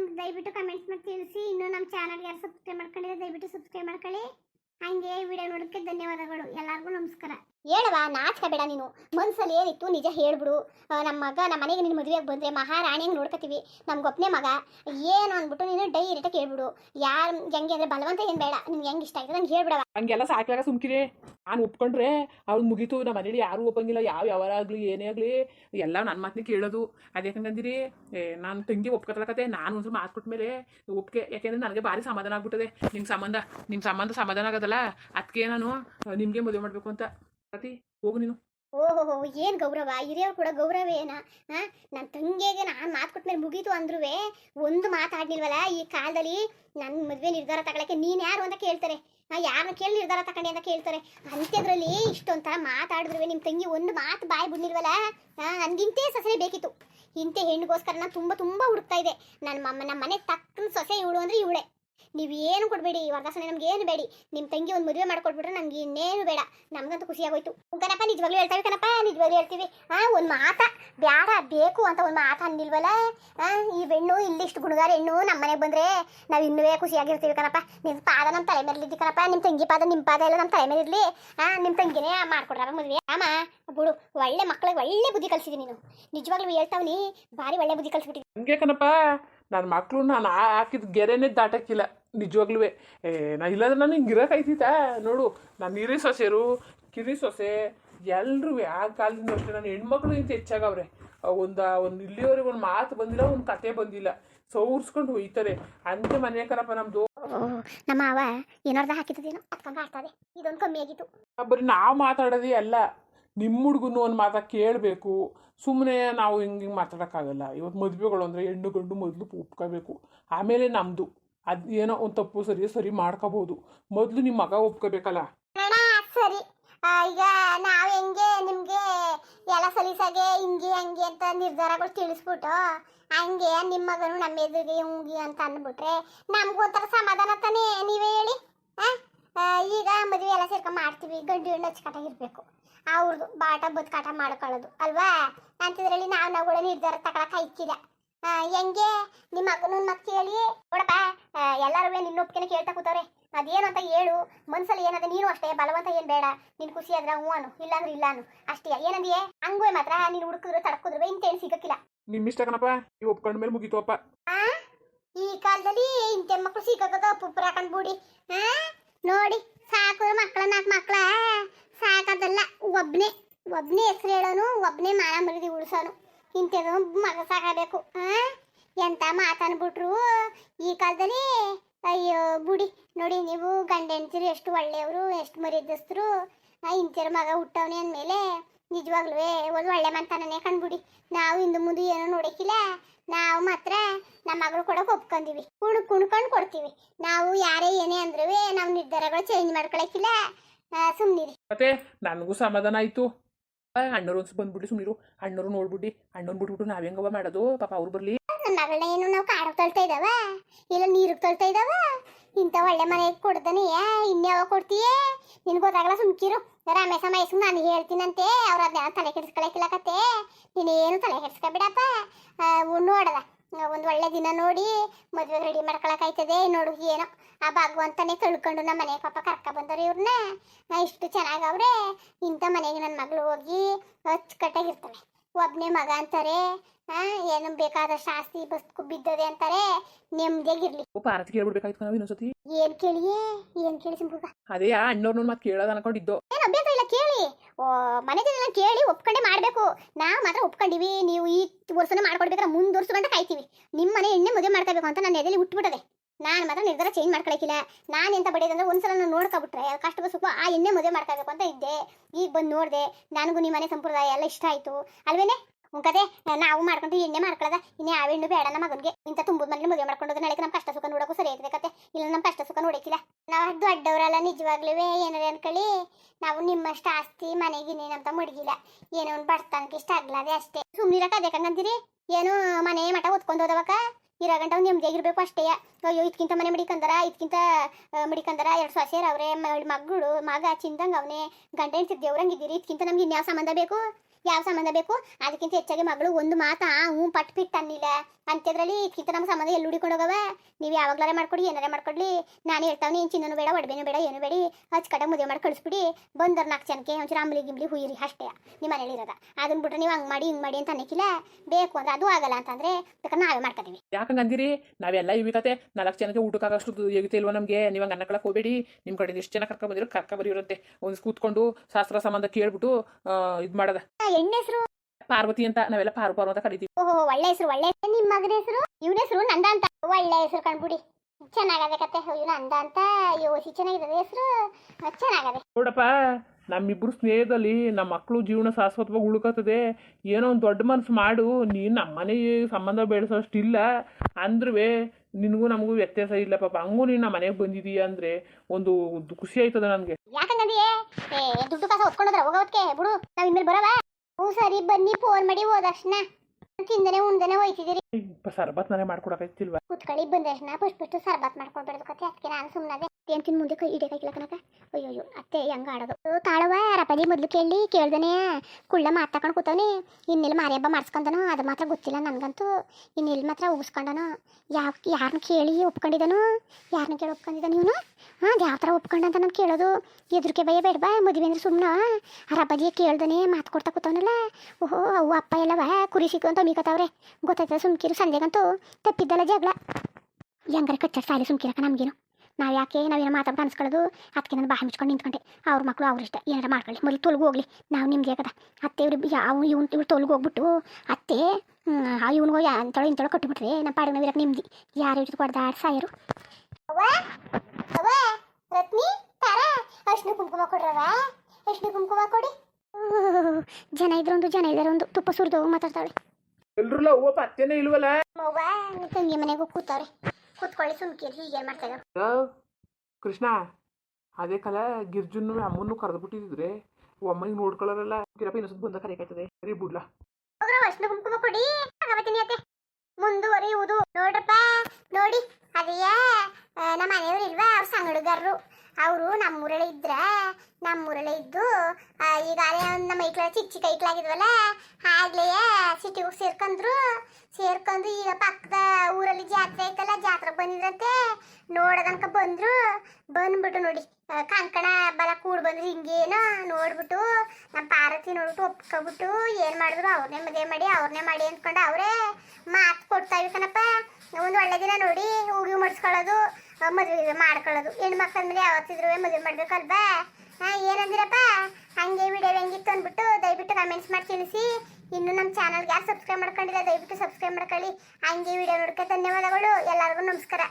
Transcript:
ಅಂತ ದಯವಿಟ್ಟು ಕಮೆಂಟ್ಸ್ ಮಾಡಿ ತಿಳಿಸಿ, ಇನ್ನು ನಮ್ಮ ಚಾನಲ್ ಯಾರು ಸಬ್ಸ್ಕ್ರೈಬ್ ಮಾಡ್ಕೊಂಡಿದ್ರೆ ದಯವಿಟ್ಟು ಸಬ್ಸ್ಕ್ರೈಬ್ ಮಾಡ್ಕೊಳ್ಳಿ. ಹಂಗೆ ವಿಡಿಯೋ ನೋಡೋಕ್ಕೆ ಧನ್ಯವಾದಗಳು. ಎಲ್ಲರಿಗೂ ನಮಸ್ಕಾರ. ಹೇಳವ ನಾಚ್ಕೋಬೇಡ ನೀನು. ಮನ್ಸಲ್ಲಿ ಏನಿತ್ತು ನಿಜ ಹೇಳ್ಬಿಡು. ನಮ್ಮ ಮಗ ನಮ್ಮ ಮನೆಗೆ ನಿನ್ನ ಮದುವೆಗೆ ಬಂದರೆ ಮಹಾರಾಣಿಯಂಗೆ ನೋಡ್ಕೋತೀವಿ? ಒಪ್ಪನೆ ಮಗ. ಏನು ಅಂದ್ಬಿಟ್ಟು ನೀನು ಡೈರೆಕ್ಟಾಗಿ ಹೇಳ್ಬಿಡು. ಯಾರು ಹೆಂಗೆ ಅಂದರೆ ಬಲವಂತ ಏನು ಬೇಡ. ನಿಮ್ಗೆ ಹೆಂಗೆ ಇಷ್ಟ ಆಯ್ತು ನಂಗೆ ಹೇಳ್ಬಿಡವ ಹಂಗೆಲ್ಲ ಸಾಕಾಗ ಸುಮ್ಕಿರಿ? ನಾನು ಒಪ್ಕೊಂಡ್ರೆ ಅವ್ರು ಮುಗೀತು. ನಮ್ಮ ಮನೇಲಿ ಯಾರು ಒಪ್ಪಂಗಿಲ್ಲ. ಯಾವ ಯಾವಾಗಲಿ ಏನೇ ಆಗಲಿ, ಎಲ್ಲ ನನ್ನ ಮಾತನ್ನ ಕೇಳೋದು. ಅದೇಕಂಗಂದಿರಿ ನಾನು ತಂಗಿ ಒಪ್ಕೊತಲಕತ್ತೆ. ನಾನು ಒಂದ್ಸಲ ಮಾತು ಕೊಟ್ಮೇಲೆ ಒಪ್ಕೆ. ಯಾಕೆಂದ್ರೆ ನನಗೆ ಭಾರಿ ಸಮಾಧಾನ ಆಗ್ಬಿಟ್ಟದೆ. ನಿಮ್ಮ ಸಂಬಂಧ ನಿಮ್ಮ ಸಂಬಂಧ ಸಮಾಧಾನ ಆಗೋದಲ್ಲ? ಅದಕ್ಕೆ ನಾನು ನಿಮಗೆ ಮದುವೆ ಮಾಡಬೇಕು ಅಂತ. ಪ್ರತಿ ಹೋಗು ನೀನು. ಓಹೋ ಏನು ಗೌರವ? ಹಿರಿಯವ್ರು ಕೂಡ ಗೌರವ ಏನ ನನ್ ತಂಗಿಗೆ ನಾನು ಮಾತು ಕೊಟ್ಮೇಲೆ ಮುಗೀತು ಅಂದ್ರೂ ಒಂದು ಮಾತಾಡ್ಲಿಲ್ವಲ್ಲ ಈ ಕಾಲದಲ್ಲಿ ನನ್ನ ಮದುವೆ ನಿರ್ಧಾರ ತಗೊಳಕ್ಕೆ ನೀನ್ ಯಾರು ಅಂತ ಕೇಳ್ತಾರೆ. ಯಾರನ್ನ ಕೇಳಿ ನಿರ್ಧಾರ ತಗೊಂಡೆ ಅಂತ ಕೇಳ್ತಾರೆ. ಅಂತ್ಯದ್ರಲ್ಲಿ ತರ ಮಾತಾಡಿದ್ರು ನಿಮ್ಮ ತಂಗಿ ಒಂದು ಮಾತು ಬಾಯಿ ಬಿಡ್ಲಿಲ್ವಲ್ಲ ನನಗಿಂತೆ ಸೊಸೆ ಬೇಕಿತ್ತು. ಇಂತೆ ಹೆಣ್ಣಿಗೋಸ್ಕರ ನಾನು ತುಂಬಾ ತುಂಬಾ ಹುಡುಕ್ತಾ ಇದೆ. ನನ್ನ ಮಮ್ಮ ನಮ್ಮ ಮನೆ ತಕ್ಕ ಸೊಸೆ ಇವಳು ಅಂದ್ರೆ ಇವಳೆ. ನೀವು ಏನು ಕೊಡಬೇಡಿ ವರದಾಸನೆ ನಮ್ಗೆ ಏನು ಬೇಡಿ. ನಿಮ್ಮ ತಂಗಿ ಒಂದು ಮದುವೆ ಮಾಡ್ಕೊಟ್ಬಿಟ್ರೆ ನಮ್ಗೆ ಇನ್ನೇನು ಬೇಡ. ನಮ್ಗಂತೂ ಖುಷಿ ಆಗೋಯ್ತು. ಕಣಪ್ಪ, ನಿಜವಾಗ್ಲೂ ಹೇಳ್ತಾವೆ ಕಣಪ್ಪ, ನಿಜವಾಗ್ಲೂ ಹೇಳ್ತೀವಿ. ಹಾ ಒಂದು ಮಾತ. ಬ್ಯಾಡ, ಬೇಕು ಅಂತ ಒಂದು ಮಾತು ಅನ್ನಿಲ್ವಲ್ಲ? ಆ, ಈ ಹೆಣ್ಣು, ಇಲ್ಲಿಷ್ಟು ಗುಣಗಾರ ಹೆಣ್ಣು ನಮ್ಮ ಮನೆಗೆ ಬಂದ್ರೆ ನಾವು ಇನ್ನೂ ಖುಷಿಯಾಗಿರ್ತೀವಿ ಕಣಪ್ಪ. ನಿಮ್ಮ ಪಾದ ನಮ್ಮ ತಲೆ ಮೇಲೆ ಇದ್ದಿ ಕಣಪ್ಪ. ನಿಮ್ಮ ತಂಗಿ ಪಾದ ನಿಮ್ಮ ಪಾದ ಎಲ್ಲ ನಮ್ಮ ತಲೆ ಮೇಲೆ ಇರಲಿ. ಆ ನಿಮ್ಮ ತಂಗಿನೇ ಮಾಡ್ಕೊಡ್ರಪ್ಪ ಮದುವೆ. ಅಮ್ಮ ಬಿಡು, ಒಳ್ಳೆ ಮಕ್ಕಳಿಗೆ ಒಳ್ಳೆ ಬುದ್ಧಿ ಕಲಿಸಿದಿ ನೀನು. ನಿಜವಾಗ್ಲೂ ಹೇಳ್ತಾವ್ನಿ ಭಾರಿ ಒಳ್ಳೆ ಬುದ್ಧಿ ಕಲಿಸ್ಬಿಟ್ಟಿದ್ದೀನಿ ಕಣಪ್ಪ. ನನ್ನ ಮಕ್ಕಳು ನಾನು ಹಾಕಿದ ಗೆರೆನೇ ದಾಟಕ್ಕಿಲ್ಲ ನಿಜವಾಗ್ಲೂ ಏ ನಾ ಇಲ್ಲಾಂದ್ರೆ ನಾನು ಹಿಂಗೆ ಇರೋಕೈತಿತ್ತ ನೋಡು ನಾನು ಹಿರಿ ಸೊಸೆರು ಕಿರಿ ಸೊಸೆ ಎಲ್ಲರೂ ಆ ಕಾಲದಿಂದ ಅಷ್ಟೇ. ನನ್ನ ಹೆಣ್ಮಕ್ಳು ಇಂತ ಹೆಚ್ಚಾಗವ್ರೆ. ಒಂದು ಒಂದು ಇಲ್ಲಿವರೆಗೆ ಒಂದು ಮಾತು ಬಂದಿಲ್ಲ ಒಂದು ಕತೆ ಬಂದಿಲ್ಲ. ಸೌರ್ಸ್ಕೊಂಡು ಹೋಯ್ತಾರೆ. ಅಂತೆ ಮನೆ ಕರಪ್ಪ ನಮ್ಮದು ನಮ್ಮ ಅವ ಏನಾರ್ದ ಹಾಕಿದ್ದೇನೋ ಅದ್ಕಂಗ ಆಡ್ತದೆ ಇದೊಂದು ಕಮ್ಮಿ ಆಗಿತ್ತು. ಬರೀ ನಾವು ಮಾತಾಡೋದೇ ಅಲ್ಲ. ನಿಮ್ಮ ಹುಡುಗನು ಒಂದು ಮಾತಾ ಕೇಳಬೇಕು. ಸುಮ್ಮನೆ ನಾವು ಹಿಂಗೆ ಹಿಂಗೆ ಮಾತಾಡೋಕ್ಕಾಗಲ್ಲ. ಇವತ್ತು ಮದುವೆಗಳು ಅಂದರೆ ಹೆಣ್ಣು ಗಂಡು ಮೊದಲು ಒಪ್ಕೋಬೇಕು. ಆಮೇಲೆ ನಮ್ಮದು ಅದು ಏನೋ ಒಂದು ತಪ್ಪು ಸರಿ ಸರಿ ಮಾಡ್ಕೋಬೋದು. ಮೊದಲು ನಿಮ್ಮ ಮಗ ಒಪ್ಕೋಬೇಕಲ್ಲ? ಸರಿ. ಈಗ ನಾವು ಹೆಂಗೆ ನಿಮಗೆ ಎಲ್ಲ ಸಲೀಸಾಗೆ ಹಿಂಗೆ ಹಂಗೆ ಅಂತ ನಿರ್ಧಾರಗಳು ತಿಳಿಸ್ಬಿಟ್ಟು ಹಂಗೆ ನಿಮ್ಮ ಮಗನು ನಮ್ಮ ಎದುರಿಗೆ ಹಿಂಗೆ ಅಂತ ಅಂದ್ಬಿಟ್ರೆ ಒಂಥರ ಸಮಾಧಾನ ತಾನೇ? ನೀವೇ ಹೇಳಿ. ಈಗ ಮದುವೆ ಎಲ್ಲ ಸೇರ್ಕೊಂಡು ಮಾಡ್ತೀವಿ. ಗಂಡು ಹೆಣ್ಣು ಅಚ್ಚುಕಟ್ಟಾಗಿರ್ಬೇಕು ಅವ್ರದ್ದು ಬಾಟ ಬದುಕಾಟ ಮಾಡ್ಕೊಳ್ಳೋದು ಅಲ್ವಾ? ಅಂತಿದ್ರಲ್ಲಿ ನಾವು ನಾವುಗಳ ನಿರ್ಧಾರ ತಗೊಳಕ್ ಐಕಿಲ್ಲ ಆ, ಹೆಂಗೆ? ನಿಮ್ಮ ಮಗನ ಮತ್ತೆ ಕೇಳಿ. ನೋಡಪ್ಪ ಎಲ್ಲರೂ ನಿನ್ನ ಒಪ್ಪಿಗೆನೆ ಕೇಳ್ತಾ ಕೂತವ್ರೆ. ಅದೇನು ಅಂತ ಹೇಳು. ಮನ್ಸಲ್ಲಿ ಏನದ ನೀನು ಅಷ್ಟೇ ಬಲವಂತ ಏನ್ ಬೇಡ. ನಿನ್ ಖುಷಿ ಆದ್ರೆ ಹ್ಞೂ ಅನು ಇಲ್ಲಾಂದ್ರೆ ಇಲ್ಲಾನು ಅಷ್ಟೇ ಏನಂದಿಯೇ? ಹಂಗೂ ಮಾತ್ರ ನೀನು ಹುಡುಕಿದ್ರು ತಡ್ಕಿದ್ರು ಇಂತೇನು ಸಿಗಕ್ಕಿಲ್ಲ. ನಿಮ್ಮ ಇಷ್ಟ ಕಣಪ್ಪ ನೀವು ಒಪ್ಕೊಂಡ ಮೇಲೆ ಮುಗೀತುವಪ್ಪ. ಆ? ಈ ಕಾಲದಲ್ಲಿ ಇಂತೆ ಮಕ್ಕಳು ಪುಪ್ಪರ ಹಾಕೊಂಡ್ಬಿಡಿ ಆ? ನೋಡಿ ಸಾಕು ಮಕ್ಕಳ ನಾಲ್ಕು ಮಕ್ಕಳ. ಸಾಕದಲ್ಲ. ಒಬ್ನೇ ಒಬ್ನೇ ಹೆಸರು ಹೇಳೋನು, ಒಬ್ನೇ ಮಾನ ಮರಿದಿ ಉಳಿಸೋನು. ಇಂಥದ್ದು ಮಗ ಸಾಕಬೇಕು ಎಂತ ಮಾತನ್ಬಿಟ್ರು ಈ ಕಾಲದಲ್ಲಿ? ಅಯ್ಯೋ, ಬುಡಿ, ನೋಡಿ ನೀವು ಗಂಡ ಹೆಂಡ್ತಿರು, ಎಷ್ಟು ಒಳ್ಳೆಯವರು, ಎಷ್ಟು ಮರ್ಯಾದಸ್ತರು ಇಂಥರ ಮಗ ಹುಟ್ಟವನೆ ಅಂದಮೇಲೆ ನಿಜವಾಗ್ಲೂ ಒಂದು ಒಳ್ಳೆ ಮಂತನೇ ಕಂಡ್ಬಿಡಿ. ನಾವು ಇಂದು ಮುಂದೆ ಏನೋ ನೋಡಕ್ಕಿಲ್ಲ. ನಾವು ಮಾತ್ರ ನಮ್ಮ ಮಗಳು ಕೊಡೋಕೆ ಒಪ್ಕೊಂಡಿವಿ. ಕುಣ್ ಕುಣ್ಕೊಂಡು ಕೊಡ್ತೀವಿ. ನಾವು ಯಾರೇ ಏನೇ ಅಂದ್ರೂ ನಾವು ನಿರ್ಧಾರಗಳು ಚೇಂಜ್ ಮಾಡ್ಕೊಳಕ್ಕಿಲ್ಲ. ಸುಮ್ಮನಿರಿ ಮತ್ತೆ ನನಗೂ ಸಮಾಧಾನ ಆಯಿತು. ಅಣ್ಣರು ಒಂದು ಬಂದ್ಬಿಟ್ಟು ಸುಮ್ಮನಿರು ಅಣ್ಣರು ನೋಡ್ಬಿಟ್ಟು ಅಣ್ಣನ್ ಬಿಟ್ಬಿಟ್ಟು ನಾವು ಹೆಂಗವ ಮಾಡೋದು? ಪಾಪ ಅವ್ರು ಬರ್ಲಿ. ನನ್ನ ಮಗಳನ್ನ ಏನು ನಾವು ಕಾಡಕ್ಕೆ ತಳ್ತಾ ಇದಾವ? ಇಲ್ಲ ನೀರಿಗೆ ತಳ್ತಾ ಇದಾವ? ಇಂಥ ಒಳ್ಳೆ ಮನೆ ಕೊಡ್ತಾನೆ ಇನ್ಯಾವ ಕೊಡ್ತೀಯೇ? ನಿನ್ ಗೊತ್ತಾಗಲ್ಲ ಸುಮ್ಕಿರು. ರಮೇಶ ಮೈಸು ನಾನು ಹೇಳ್ತೀನಂತೆ. ಅವ್ರ ಅದನ್ನ ತಲೆ ಕೆಡಿಸ್ಕೊಳಕಿಲ್ಲ ಕತೆ ನೀನೇನು ತಲೆ ಕೆಡಿಸ್ಕೊಬಿಡಪ್ಪ. ನೋಡದ. ಒಂದು ಒಳ್ಳೆ ದಿನ ನೋಡಿ ಮದುವೆ ರೆಡಿ ಮಾಡ್ಕೊಳಕಾಯ್ತದೆ. ನೋಡು ಏನೋ ಆ ಭಾಗವಂತನೇ ತಿಳ್ಕೊಂಡು ನಮ್ಮ ಮನೆ ಪಾಪ ಕರ್ಕ ಬಂದರು ಇವ್ರನ್ನ ಇಷ್ಟು ಚೆನ್ನಾಗವ್ರೆ ಇಂಥ ಮನೆಗೆ ನನ್ನ ಮಗಳು ಹೋಗಿ ಅಚ್ಚುಕಟ್ಟಾಗಿರ್ತಾಳೆ ಒಬ್ಬನೇ ಮಗ ಅಂತಾರೆ. ಆ, ಏನು ಬೇಕಾದ ಶಾಸ್ತಿ ಬಸ್ಕು ಬಿದ್ದದೆ ಅಂತಾರೆ. ನೆಮ್ಮದಿಯಾಗಿರ್ಲಿ. ಪಾಪ ಆರತಿ ಕೇಳ್ಬಿಡ್ಬೇಕಾಯ್ತು ನಾವು ಇನ್ನೊಂದ್ಸತಿ? ಏನ್ ಕೇಳಿಯೇ? ಏನ್ ಕೇಳಿ ಸಿಂಪುಗ ಅದೇ ಅಣ್ಣವ್ರನ್ನ ಮತ್ತೆ ಕೇಳೋದು ಅನ್ಕೊಂಡಿದ್ದು. ಏನು ಅಭ್ಯಾಸ ಇಲ್ಲ ಕೇಳಿ. ಓ ಮನೆ ಜನ ಕೇಳಿ ಒಪ್ಕೊಂಡೆ ಮಾಡಬೇಕು. ನಾವು ಮಾತ್ರ ಒಪ್ಕೊಂಡಿವಿ. ನೀವು ಈ ವರ್ಷನ ಮಾಡ್ಕೊಡ್ಬೇಕಾದ್ರೆ ಅಂತ ಕಾಯ್ತೀವಿ. ನಿಮ್ಮ ಮನೆ ಎಣ್ಣೆ ಮದುವೆ ಮಾಡ್ಕೋಬೇಕು ಅಂತ ನನ್ನ ಎದೆಲಿ ಹುಟ್ಬಿಟ್ಟದೆ. ನಾನು ಮಾತ್ರ ನಿರ್ಧಾರ ಚೇಂಜ್ ಮಾಡ್ಕೊಳಕಿಲ್ಲ. ನಾನು ಎಂತ ಬಡಿಯೋದಂದ್ರೆ ಒಂದ್ಸಲ ನಾನು ನೋಡ್ಕೊಬಿಟ್ರೆ ಕಷ್ಟ ಸುಖ, ಆ ಎಣ್ಣೆ ಮದುವೆ ಮಾಡ್ಕೋಬೇಕು ಅಂತ ಇದ್ದೆ. ಈಗ ಬಂದು ನೋಡಿದೆ, ನನಗೂ ನಿಮ್ಮ ಮನೆ ಸಂಪ್ರದಾಯ ಎಲ್ಲ ಇಷ್ಟ ಆಯ್ತು. ಅಲ್ವೇನೆ? ಉಂಕದೆ ನಾವು ಮಾಡ್ಕೊಂಡು ಎಣ್ಣೆ ಮಾಡ್ಕೊಳ್ಳೋದ ಇನ್ನೇ ಆ ಹೆಣ್ಣು ಬೇಡ ನಮ್ಮ ಮಗನಿಗೆ. ಇಂತ ತುಂಬದ ಮನೇಲಿ ಮದುವೆ ಮಾಡ್ಕೊಂಡು ನಾಳೆ ನಮ್ಮ ಕಷ್ಟ ಸುಖ ನೋಡೋಕ್ಕೂ ಸರಿ ಐತೆ ಕತೆ ಇಲ್ಲ ನಮ್ಮ ಕಷ್ಟ ಸುಖ ನೋಡಕ್ಕಿಲ್ಲ ನಾವು ದೊಡ್ಡವರಲ್ಲ ನಿಜವಾಗ್ಲೂ ಏನಾರ ಅನ್ಕೊಳ್ಳಿ. ನಾವು ನಿಮ್ಮಷ್ಟು ಆಸ್ತಿ ಮನೆಗಿನೇನಂತ ಮಡಗಿಲ್ಲ. ಏನೋ ಒಂದು ಬಡ್ತಾನಕ್ಕೆ ಇಷ್ಟ ಆಗ್ಲಾದೆ ಅಷ್ಟೇ. ಸುಮ್ಮನಿರಕ್ಕೆ ಅದೇ ಕಂಗಂತೀರಿ ಏನು ಮನೆ ಮಠ ಹೊತ್ಕೊಂಡು ಹೋದವಕ ಇರೋ ಗಂಟ ಒಂದು ನೆಮ್ಮದಿಯಾಗಿರ್ಬೇಕು ಅಷ್ಟೇ. ಅಯ್ಯೋ ಇದಕ್ಕಿಂತ ಮನೆ ಮಡಿಕಂದರ ಇದಕ್ಕಿಂತ ಮಡಿಕಂದರ, ಎರಡು ಸೊಸೆಯರ್ ಅವ್ರೆ, ಮ- ಮಗಳು, ಮಗ ಚಿಂದಂಗ ಅವನೇ, ಗಂಡ ಹೆಂಡ್ತಿ ದೇವ್ರಂಗಿದ್ದೀರಿ ಇದಕ್ಕಿಂತ ನಮ್ಗೆ ಇನ್ಯಾವ ಸಂಬಂಧ ಬೇಕು? ಯಾವ ಸಂಬಂಧ ಬೇಕು? ಅದಕ್ಕಿಂತ ಹೆಚ್ಚಾಗಿ ಮಗಳು ಒಂದು ಮಾತಾ? ಹ್ಞೂ ಪಟ್ ಬಿಟ್ಟು ಅನ್ನಿಲ್ಲ. ಅಂತದ್ರಲ್ಲಿ ಇದಕ್ಕಿಂತ ನಮ್ಮ ಸಂಬಂಧ ಎಲ್ಲಿ ಹುಡುಕೊಂಡೋಗವ ಹೋಗವ? ನೀವು ಯಾವಾಗಲಾರೆ ಮಾಡ್ಕೊಡಿ ಏನಾರೇ ಮಾಡ್ಕೊಡ್ಲಿ. ನಾನು ಹೇಳ್ತಾವೆ ನೀನು ಚಿನ್ನನು ಬೇಡ ಒಡಬೇನು ಬೇಡ ಏನು ಬೇಡಿ. ಹಚ್ಕಡೆ ಮದುವೆ ಮಾಡಿ ಕಳಿಸ್ಬಿಡಿ. ಬಂದರ್ ನಾಲ್ಕು ಜನಕ್ಕೆ ಒಂಚೂರು ಅಂಬ್ಲಿ ಗಿಂಬ್ಲಿ ಹುಯ್ಯಿರಿ ಅಷ್ಟೇ. ನಿಮ್ಮ ಮನೇಲಿ ಇರೋದ. ಅದನ್ನ ಬಿಟ್ರೆ ನೀವು ಹಂಗೆ ಮಾಡಿ ಹಿಂಗೆ ಮಾಡಿ ಅಂತ ಅನ್ನಕ್ಕಿಲ್ಲ. ಬೇಕು ಅಂದ್ರೆ ಅದು ಆಗಲ್ಲ ಅಂತಂದ್ರೆ ಬೇಕಾದ್ರೆ ನಾವೇ ಮಾಡ್ಕೊತೀವಿ. ಯಾಕಂಗೆ ಅಂದಿರಿ ನಾವೆಲ್ಲ ಇವಿ ಕತೆ. ನಾಲ್ಕು ಜನಕ್ಕೆ ಊಟಕ್ಕಾಗಷ್ಟು ಯೋಗ್ಯತೆ ಇಲ್ವ ನಮಗೆ? ನೀವು ಹಂಗೆ ಅನ್ನಕೊಳಕ್ಕೆ ಹೋಗಬೇಡಿ. ನಿಮ್ಮ ಕಡೆ ಎಷ್ಟು ಜನ ಕರ್ಕೊಂಡ್ಬಂದಿರೋ ಬಂದಿರೋ ಕರ್ಕೊಬರಿರಂತೆ ಒಂದು ಕೂತ್ಕೊಂಡು ಶಾಸ್ತ್ರ ಸಂಬಂಧ ಕೇಳ್ಬಿಟ್ಟು ಇದು ಮಾಡೋದ. ಎಣ್ಣೆ ಹೆಸರು? ಪಾರ್ವತಿ ಅಂತ ನಾವೆಲ್ಲ ಪಾರು ಪಾರು ಅಂತ ಕರಿತೀವಿ. ಓಹೋ ಒಳ್ಳೆ ಹೆಸರು ಒಳ್ಳೆ ನಿಮ್ಮ ಮಗನ ಹೆಸರು? ಇವನ ಹೆಸರು ನಂದ ಅಂತ. ಒಳ್ಳೆ ಹೆಸರು ಕಣ್ಬಿಡಿ ಚೆನ್ನಾಗದೆ ಕತೆ. ಇವ್ ನಂದ ಅಂತ. ಯೋಸಿ ಚೆನ್ನಾಗಿದೆ ಹೆಸರು? ಚೆನ್ನಾಗದೆ. ನೋಡಪ್ಪ ನಮ್ಮಿಬ್ರು ಸ್ನೇಹದಲ್ಲಿ ನಮ್ಮ ಮಕ್ಕಳು ಜೀವನ ಶಾಶ್ವತವಾಗಿ ಉಳ್ಕೋತದೆ ಏನೋ ಒಂದು ದೊಡ್ಡ ಮನಸ್ಸು ಮಾಡು. ನೀನು ನಮ್ಮನೆ ಸಂಬಂಧ ಬೆಳೆಸೋಷ್ಟಿಲ್ಲ. ಅಂದ್ರೂ ನಿನಗೂ ನಮಗೂ ವ್ಯತ್ಯಾಸ ಇಲ್ಲ ಪಾಪ. ಹಂಗೂ ನೀನು ನಮ್ಮ ಮನೆಗೆ ಬಂದಿದೀಯ ಅಂದ್ರೆ ಒಂದು ಖುಷಿ ಆಯ್ತದ ನನಗೆ. ಯಾಕಂದ್ರೆ ದುಡ್ಡು ಕಾಸ ಒಪ್ಕೊಂಡ್ರೆ ಹೋಗೋದಕ್ಕೆ ಬಿಡು ನಾವು ಇನ್ಮೇಲೆ ಬರವ? ಹ್ಞೂ ಸರಿ ಬನ್ನಿ ಫೋನ್ ಮಾಡಿ ಹೋದಕ್ಷಣ ತಿಂದನೆ ಉಂದನೆ ಹೋಯ್ತಿದ್ದೀರಿ. ಸರ್ಬತ್ ನಾನೇ ಮಾಡ್ಕೊಡಕೈತಿಲ್ವಾ ಕುತ್ಕಳಿ ಬಂದಕ್ಷಣ ಫಸ್ಟ್ ಫಸ್ಟ್ ಸರ್ಬತ್ ಮಾಡ್ಕೊಂಡ್ಬಿಡೋದು ಕತೆ ಅದಕ್ಕೆ ನಾನು ಸುಮ್ಮನೆ ಏನ್ತಿನ್ ಮುಂದೆ ಕೈ ಇಡೇ ಕೈಕಿಲ್ಲ ಕನಕ ಅಯ್ಯೋ ಅತ್ತೆ ಹೆಂಗ ಆಡೋದು? ತಾಳವ ರಪದಿ ಮೊದ್ಲು ಕೇಳಿ, ಕೇಳ್ದನೆ, ಕುಳ್ಳ ಮಾತಾಕೊಂಡು ಕೂತವನಿ. ಇನ್ನೆಲ್ಲಿ ಮಾರಿ ಹಬ್ಬ ಮಾಡಿಸ್ಕೊಂಡನು ಅದು ಮಾತ್ರ ಗೊತ್ತಿಲ್ಲ ನನಗಂತೂ. ಇನ್ನೆಲ್ಲಿ ಮಾತ್ರ ಉಗಿಸ್ಕೊಂಡನು ಯಾವ ಯಾರನ್ನ ಕೇಳಿ ಒಪ್ಕೊಂಡಿದ್ದನು ಯಾರನ್ನ ಕೇಳಿ ಒಪ್ಕೊಂಡಿದ್ದಾನೆ ಇವನು? ಹಾಂ, ಯಾವ ಥರ ಒಪ್ಕೊಂಡ ಅಂತ ನಾನು ಕೇಳೋದು? ಎದುರಿಕೆ ಭಯ ಬೇಡ ಬಾ ಮದುವೆ ಅಂದ್ರೆ ಸುಮ್ಮನೆ ಆ ಕೇಳ್ದನೆ, ಮಾತು ಕೊಡ್ತಾ ಕೂತವನಲ್ಲ. ಓಹೋ ಅವು ಅಪ್ಪ ಎಲ್ಲವ, ಕುರಿ ಸಿಕ್ಕಂತ ಮೀಕತ್ತವ್ರೆ ಗೊತ್ತಾಯ್ತದ ಸುಮ್ಕಿರು, ಸಂಜೆಗಂತೂ ತಪ್ಪಿದ್ದಲ್ಲ ಜಗಳ. ಹೆಂಗಾರೆ ಕಚ್ಚ ಸಾಲಿ ಸುಮ್ಕಿರಕ ನಮಗೇನು. ನಾವು ಯಾಕೆ ನಾವೇನೋ ಮಾತಾಡ್ತಾ ಅನ್ಸ್ಕೊಳ್ಳೋದು? ಅದಕ್ಕೆ ನಾನು ಬಾಯಿ ಮುಚ್ಕೊಂಡು ನಿಂತ್ಕೊಂಡೆ. ಅವ್ರ ಮಕ್ಕಳು ಅವ್ರ ಇಷ್ಟ. ಏನಾರ ಮಾಡ್ಕೊಳ್ಳಿ. ಮೊದಲು ತೊಲಗು ಹೋಗ್ಲಿ. ನಾವು ನಿಮ್ಗೆ ಯಾಕದ? ಅತ್ತೆ ಇವ್ರು ಯಾವ ಇವ್ನು ಇವ್ರು ತೊಲಗು ಹೋಗ್ಬಿಟ್ಟು ಅತ್ತೆ ಇವನಿಗೋ ಅಂತೇಳಿ ಇಂತೇಳೋ ಕೊಟ್ಟುಬಿಟ್ರೆ ನಮ್ಮ ಪಾಡಿಗೆ ನಾವು ಇರಕ್ಕೆ ನಿಮ್ದು. ಯಾರು ಇಟ್ಟು ಕೊಡ್ದಾಡ್ ಸಾಯರು? ರತ್ನಿ ತಾರ ಕುಂಕುಮ ಕೊಡ್ರವ ಕುಂಕುಮ ಕೊಡಿ. ಜನ ಇದ್ರೊಂದು ಜನ ಇದ್ದಾರೊಂದು ತುಪ್ಪ ಸುರಿದವು ಮಾತಾಡ್ತಾಳೆ ಎಲ್ರಲ್ಲ ಓಪ ಅತ್ತೆನೇ ಇಲ್ವಲ್ಲ? ಅವ್ವ ತಂಗಿ ಹೋಗಿ ಕೂತವ್ರೆ. ಕೂತ್ಕೊಳ್ಳಿ ಸುಮ್ಕಿರಿ ಹೀಗೆ ಮಾಡ್ತಾ ಇದ್ದಾರೆ ಕೃಷ್ಣ ಅದೇ ಕಲ ಗಿರ್ಜುನ್ನು ಅಮ್ಮನ್ನು ಕರೆದು ಬಿಟ್ಟಿದ್ರೆ ಅಮ್ಮನಿಗೆ ನೋಡ್ಕೊಳ್ಳೋರಲ್ಲ ಗಿರಪ್ಪ ಇನ್ನೊಂದು ಬಂದ ಕರೆಯಕಾಯ್ತದೆ ಸರಿ ಬಿಡ್ಲಾ. ಅರ್ಶಿನ ಕುಂಕುಮ ಕೊಡಿ. ಆಗವತ್ತೀನಿ ಅತ್ತೆ. ಮುಂದುವರಿಯುವುದು. ನೋಡ್ರಪ್ಪ ನೋಡಿ ಅದೇ ನಮ್ಮ ಮನೆಯವರು ಇಲ್ವಾ ಅವ್ರ ಸಂಗಡುಗಾರರು ಅವರು ನಮ್ಮೂರಲ್ಲೇ ಇದ್ರ ನಮ್ಮೂರಲ್ಲೇ ಇದ್ದು ಆ, ಈಗ ಅದೇ ಒಂದ್ ನಮ್ಮ ಐಕ್ಳ ಚಿಕ್ಕ ಚಿಕ್ಕ ಐಕ್ಳಾಗಿದ್ವಲ್ಲ ಆಗ್ಲೇ ಸಿಟಿಗೆ ಸೇರ್ಕೊಂಡ್ರು ಸೇರ್ಕೊಂಡು ಈಗ ಪಕ್ಕದ ಊರಲ್ಲಿ ಜಾತ್ರೆ ಐತಲ್ಲ ಜಾತ್ರೆಗೆ ಬಂದಿದ್ರಂತೆ ನೋಡೋದನ್ಕ ಬಂದ್ರು. ಬಂದ್ಬಿಟ್ಟು ನೋಡಿ ಕಂಕಣ ಬಲ ಕೂಡ್ ಬಂದ್ರು ಹಿಂಗೇನೋ ನೋಡ್ಬಿಟ್ಟು ನಮ್ಮ ಪಾರ್ವತಿ ನೋಡ್ಬಿಟ್ಟು ಒಪ್ಕೊಬಿಟ್ಟು ಏನು ಮಾಡಿದ್ರು ಅವ್ರನ್ನೇ ಮದುವೆ ಮಾಡಿ ಅವ್ರನ್ನೇ ಮಾಡಿ ಅಂದ್ಕೊಂಡು ಅವರೇ ಮಾತು ಕೊಡ್ತಾ ಕಣಪ್ಪ. ಒಂದು ಒಳ್ಳೆ ದಿನ ನೋಡಿ ಹೋಗಿ ಮಡ್ಸ್ಕೊಳ್ಳೋದು. ಮದುವೆ ಮಾಡ್ಕೊಳ್ಳೋದು. ಹೆಣ್ಮಕ್ಳ ಮೇಲೆ ಯಾವತ್ತಿದ್ರು ಮದುವೆ ಮಾಡ್ಬೇಕಲ್ವಾ ಹಾಂ, ಏನಂದಿರಪ್ಪ? ಹಂಗೆ ವಿಡಿಯೋ ಹೆಂಗಿತ್ತು ಅಂದ್ಬಿಟ್ಟು ದಯವಿಟ್ಟು ಕಮೆಂಟ್ಸ್ ಮಾಡಿ ತಿಳಿಸಿ. ಇನ್ನು ನಮ್ಮ ಚಾನಲ್ಗೆ ಯಾರು ಸಬ್ಸ್ಕ್ರೈಬ್ ಮಾಡ್ಕೊಂಡಿಲ್ಲ, ದಯವಿಟ್ಟು ಸಬ್ಸ್ಕ್ರೈಬ್ ಮಾಡ್ಕೊಳ್ಳಿ. ಹಂಗೆ ವಿಡಿಯೋ ನೋಡ್ಕೆ ಧನ್ಯವಾದಗಳು. ಎಲ್ಲರಿಗೂ ನಮಸ್ಕಾರ.